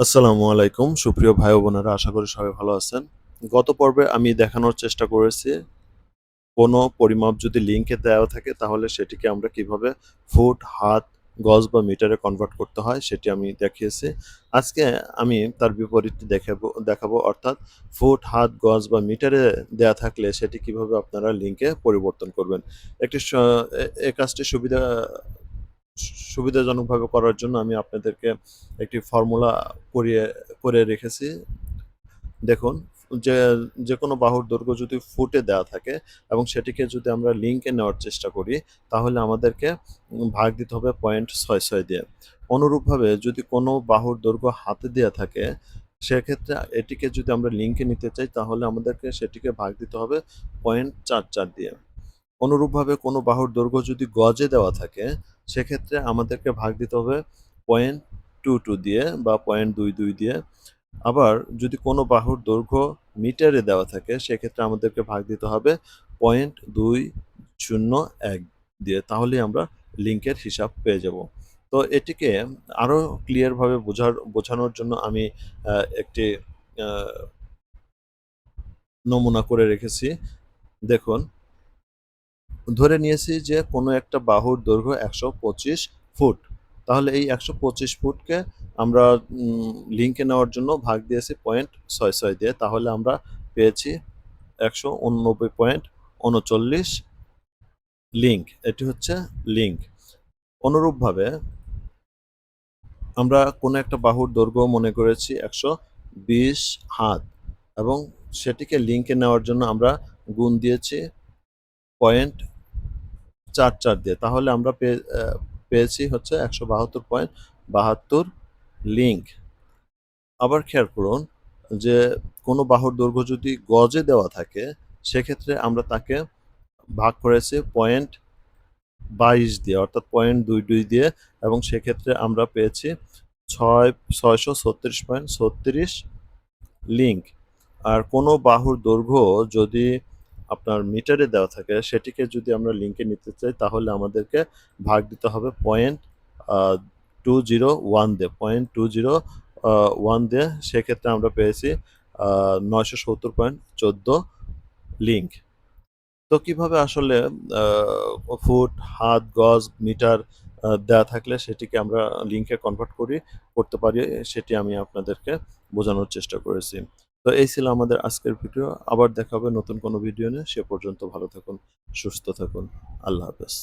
আসসালামু আলাইকুম। সুপ্রিয় ভাই বোনেরা, আশা করি সবাই ভালো আছেন। গত পর্বে আমি দেখানোর চেষ্টা করেছি, কোনো পরিমাপ যদি লিঙ্কে দেওয়া থাকে তাহলে সেটিকে আমরা কীভাবে ফুট, হাত, গজ বা মিটারে কনভার্ট করতে হয় সেটি আমি দেখিয়েছি। আজকে আমি তার বিপরীত দেখাবো দেখাবো, অর্থাৎ ফুট, হাত, গজ বা মিটারে দেয়া থাকলে সেটি কীভাবে আপনারা লিঙ্কে পরিবর্তন করবেন। একটি এ- কাজটি সুবিধা সুবিধাজনকভাবে করার জন্য আমি আপনাদেরকে একটি ফর্মুলা করিয়ে, করে রেখেছি। দেখুন, যে যে কোনো বাহুর দৈর্ঘ্য যদি ফুটে দেওয়া থাকে এবং সেটিকে যদি আমরা লিঙ্কে নেওয়ার চেষ্টা করি, তাহলে আমাদেরকে ভাগ দিতে হবে পয়েন্ট ছয় ছয় দিয়ে। অনুরূপভাবে যদি কোনো বাহুর দৈর্ঘ্য হাতে দেওয়া থাকে, সেক্ষেত্রে এটিকে যদি আমরা লিঙ্কে নিতে চাই, তাহলে আমাদেরকে সেটিকে ভাগ দিতে হবে পয়েন্ট চার চার দিয়ে। অনুরূপভাবে কোনো বাহুর দৈর্ঘ্য যদি গজে দেওয়া থাকে সেক্ষেত্রে আমাদেরকে ভাগ দিতে হবে পয়েন্ট টু টু দিয়ে বা পয়েন্ট দুই দুই দিয়ে। আবার যদি কোনো বাহুর দৈর্ঘ্য মিটারে দেওয়া থাকে, সেক্ষেত্রে আমাদেরকে ভাগ দিতে হবে পয়েন্ট দুই শূন্য এক দিয়ে। তাহলেই আমরা লিঙ্কের হিসাব পেয়ে যাব। তো এটিকে আরও ক্লিয়ারভাবে বোঝার, বোঝানোর জন্য আমি একটি নমুনা করে রেখেছি। দেখুন ধরে নিয়েছি যে কোনো একটা বাহুর দৈর্ঘ্য একশো পঁচিশ ফুট। তাহলে এই একশো পঁচিশ ফুটকে আমরা লিঙ্কে নেওয়ার জন্য ভাগ দিয়েছি পয়েন্ট ছয় ছয় দিয়ে। তাহলে আমরা পেয়েছি একশো উননব্বই পয়েন্ট উনচল্লিশ লিঙ্ক এটি হচ্ছে লিঙ্ক অনুরূপভাবে আমরা কোনো একটা বাহুর দৈর্ঘ্য মনে করেছি একশো বিশ হাত এবং সেটিকে লিঙ্কে নেওয়ার জন্য আমরা গুণ দিয়েছি পয়েন্ট চার চার দিয়ে। তাহলে আমরা পেয়ে পেয়েছি হচ্ছে একশো বাহাত্তর পয়েন্ট বাহাত্তর লিঙ্ক আবার খেয়াল করুন যে কোনো বাহুর দৈর্ঘ্য যদি গজে দেওয়া থাকে, সেক্ষেত্রে আমরা তাকে ভাগ করেছি পয়েন্ট বাইশ দিয়ে, অর্থাৎ পয়েন্ট দুই দুই দিয়ে, এবং সেক্ষেত্রে আমরা পেয়েছি ছয়, ছয়শো ছত্রিশ পয়েন্ট ছত্রিশ লিঙ্ক আর কোনো বাহুর দৈর্ঘ্য যদি আপনার মিটারে দেওয়া থাকে, সেটিকে যদি আমরা লিঙ্কে নিতে চাই, তাহলে আমাদেরকে ভাগ দিতে হবে পয়েন্ট টু জিরো ওয়ান দিয়ে। পয়েন্ট টু জিরো ওয়ান দিয়ে সেক্ষেত্রে আমরা পেয়েছি নয়শো সত্তর পয়েন্ট চোদ্দ লিঙ্ক তো কীভাবে আসলে ফুট হাত, গজ মিটার দেওয়া থাকলে সেটিকে আমরা লিঙ্কে কনভার্ট করি, করতে পারি, সেটি আমি আপনাদেরকে বোঝানোর চেষ্টা করেছি। তো এই ছিল আমাদের আজকের ভিডিও। আবার দেখা হবে নতুন কোনো ভিডিও নিয়ে। সে পর্যন্ত ভালো থাকুন, সুস্থ থাকুন। আল্লাহ হাফেজ।